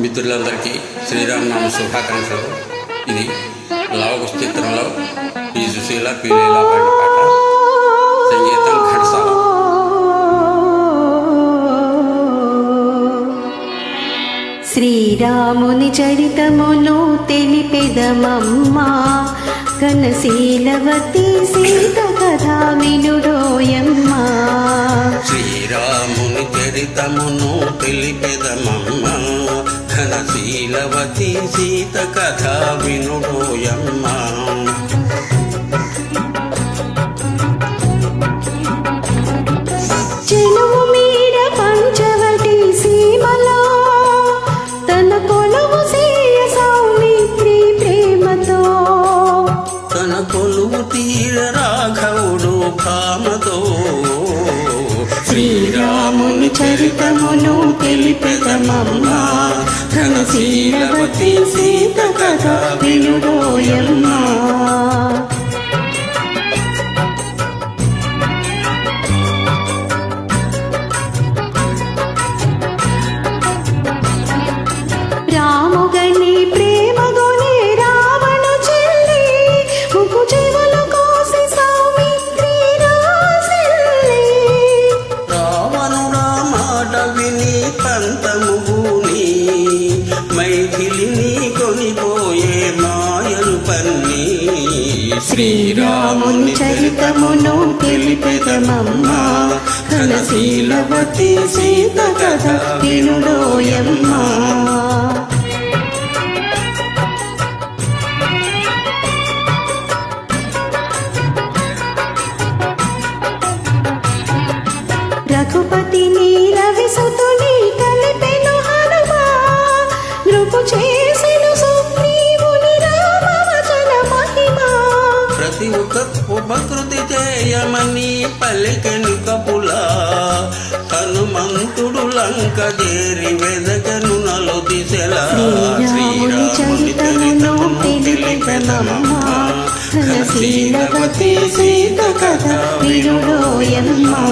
మిత్రులందరికీ శ్రీరామనామ శుభాకాంక్షలు. ఇది లావు చిత్రంలో పి సుశీల పి లీలా పాట. సంగీతం ఘటసాల శ్రీరాముని చరితమును తెలిపెదమమ్మా కనశీలవతి సీత కథా వినుడోయమ్మా శ్రీరాముని చరితమును తెలిపెదమమ్మ ఘనశీలవతి సీత కథ వినుడోయమ్మ రాఘవుడు భామతో శ్రీరాముని చరితమును తెలిపెదమమ్మ. ఘనశీలవతి సీత కథ వినుడోయమ్మా. రాముగని ప్రేమగొని రావణు చెల్లి ముకు చెవులు కోసి సౌమిత్రి రాసిల్లి. రావణుడా మాట విని శ్రీరాముని చరితమును తెలిపెదమమ్మా. ఘనశీలవతి సీత కథ వినుడోయమ్మా. ఉపకృతి చేయమని పలికెను కపుల. హనుమంతుడు లంక చేరి వెదగను నలు దిశలా శ్రీరాముని చరితమును సీత కథ వినుడోయమ్మా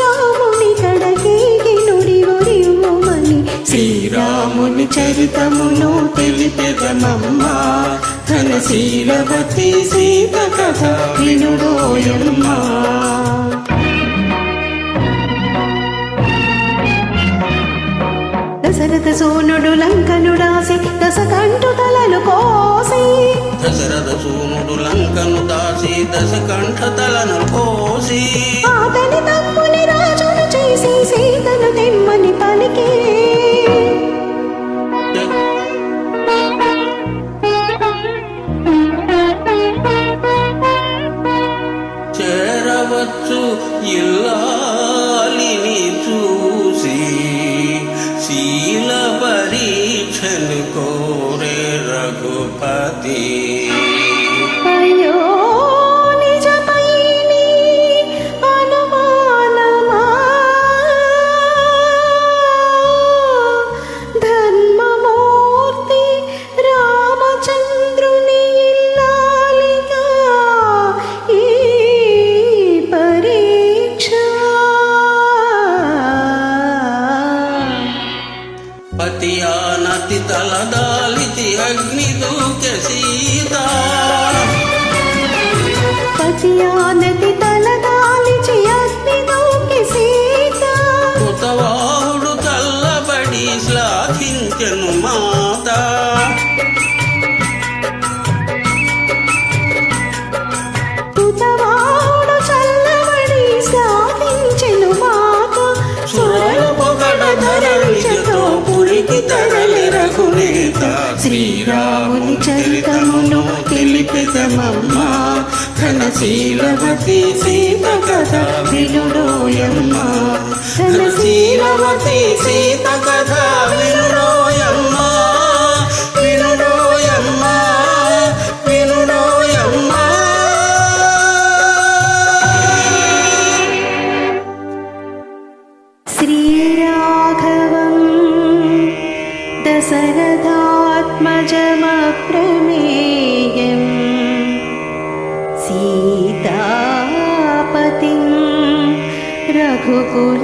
రాముని కడకేగి నుడి ఒరియుమని. శ్రీరాముని చరితమును తెలిపెదమమ్మా ఘనశీలవతి సీత కథ వినుడోయమ్మా. దశరథ సోనుడు లంకనుడాసి దశకంఠు తలలు కోసి. దశరథ సూనుడు లంకను దాసి దశ కంఠ తలను కోసి. అతని తప్పుని రాజును చేసి సీతను తెమ్మని పలికి উঠেন করে রঘুপতি। పురికి తరలి రఘునేత శ్రీరాముని చరితమును తెలిపితమమ్మ ఘనశీలవతి సీత కథ వినుడోయమ్మ. ఘనశీలవతి సీత కథ వినుడోయమ్మ. సీతాపతిం రఘుకులాన్వయరత్నదీ